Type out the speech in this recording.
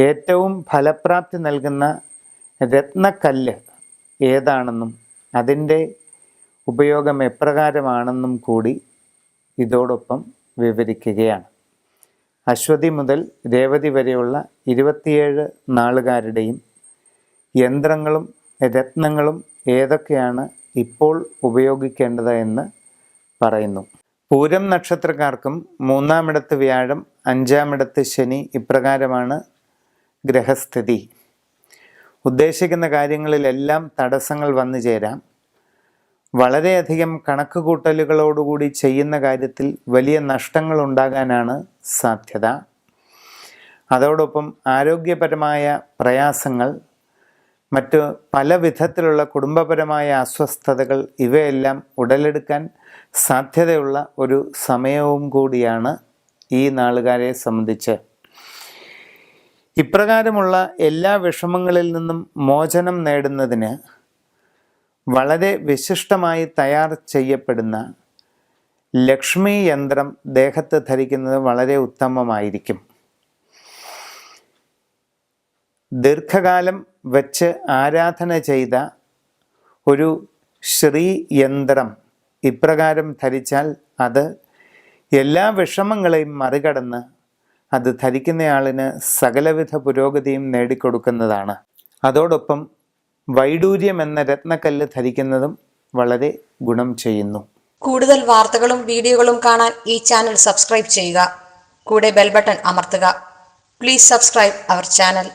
ഏറ്റവും ഫലപ്രാപ്തി നൽകുന്ന രത്നക്കല്ല് ഏതാണെന്നും അതിന്റെ ഉപയോഗം എപ്രകാരമാണെന്നും കൂടി ഇതോടൊപ്പം വിവരിക്കുകയാണ്. അശ്വതി മുതൽ രേവതി വരെയുള്ള ഇരുപത്തിയേഴ് നാളുകാരുടെയും യന്ത്രങ്ങളും രത്നങ്ങളും ഏതൊക്കെയാണ് ഇപ്പോൾ ഉപയോഗിക്കേണ്ടത് എന്ന് പറയുന്നു. പൂരം നക്ഷത്രക്കാർക്കും മൂന്നാമിടത്ത് വ്യാഴം അഞ്ചാമിടത്ത് ശനി ഇപ്രകാരമാണ് ഗ്രഹസ്ഥിതി. ഉദ്ദേശിക്കുന്ന കാര്യങ്ങളിലെല്ലാം തടസ്സങ്ങൾ വന്നു ചേരാം. വളരെയധികം കണക്കുകൂട്ടലുകളോടുകൂടി ചെയ്യുന്ന കാര്യത്തിൽ വലിയ നഷ്ടങ്ങൾ ഉണ്ടാകാനാണ് സാധ്യത. അതോടൊപ്പം ആരോഗ്യപരമായ പ്രയാസങ്ങൾ മറ്റ് പല വിധത്തിലുള്ള കുടുംബപരമായ അസ്വസ്ഥതകൾ ഇവയെല്ലാം ഉടലെടുക്കാൻ സാധ്യതയുള്ള ഒരു സമയവും കൂടിയാണ് ഈ നാളുകാരെ സംബന്ധിച്ച്. ഇപ്രകാരമുള്ള എല്ലാ വിഷമങ്ങളിൽ നിന്നും മോചനം നേടുന്നതിന് വളരെ വിശിഷ്ടമായി തയ്യാർ ചെയ്യപ്പെടുന്ന ലക്ഷ്മി യന്ത്രം ദേഹത്ത് ധരിക്കുന്നത് വളരെ ഉത്തമമായിരിക്കും. ദീർഘകാലം വച്ച് ആരാധന ചെയ്ത ഒരു ശ്രീ യന്ത്രം ഇപ്രകാരം ധരിച്ചാൽ അത് എല്ലാ വിഷമങ്ങളെയും മറികടന്ന് അത് ധരിക്കുന്നയാളിന് സകലവിധ പുരോഗതിയും നേടിക്കൊടുക്കുന്നതാണ്. അതോടൊപ്പം വൈഡൂര്യം എന്ന രത്നക്കല്ല് ധരിക്കുന്നതും വളരെ ഗുണം ചെയ്യുന്നു. കൂടുതൽ വാർത്തകളും വീഡിയോകളും കാണാൻ ഈ ചാനൽ സബ്സ്ക്രൈബ് ചെയ്യുക. കൂടെ ബെൽബട്ടൺ അമർത്തുക. Please subscribe our channel.